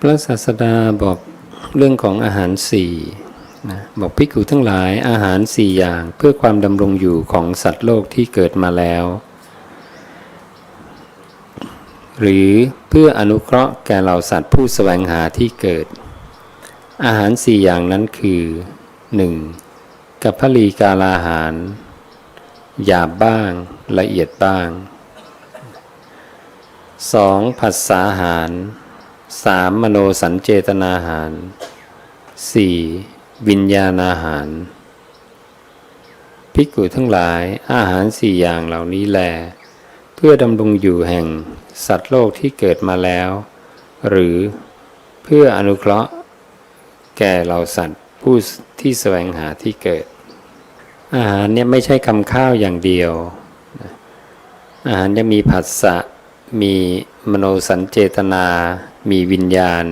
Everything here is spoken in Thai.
พระศาสดาบอกเรื่องของอาหารสี่นะบอกภิกขุทั้งหลายอาหารสี่อย่างเพื่อความดำรงอยู่ของสัตว์โลกที่เกิดมาแล้ว หรือเพื่ออนุเคราะห์แก่เหล่าสัตว์ผู้แสวงหาที่เกิด อาหารสี่อย่างนั้นคือ 1. กับพลีกาลาหาร หยาบบ้างละเอียดบ้าง 2. ผัสสาหาร 3. มโนสัญเจตนาหาร 4. วิญญาณอาหาร ภิกขุทั้งหลายอาหารสี่อย่างเหล่านี้แล เพื่อดำรงอยู่แห่งสัตว์โลกที่เกิดมาแล้ว หรือเพื่ออนุเคราะห์ แก่เราสัตว์ผู้ที่แสวงหาที่เกิด อาหารเนี่ยไม่ใช่คำข้าวอย่างเดียว อาหารจะมีผัสสะ มีมโนสัญเจตนา มีวิญญาณ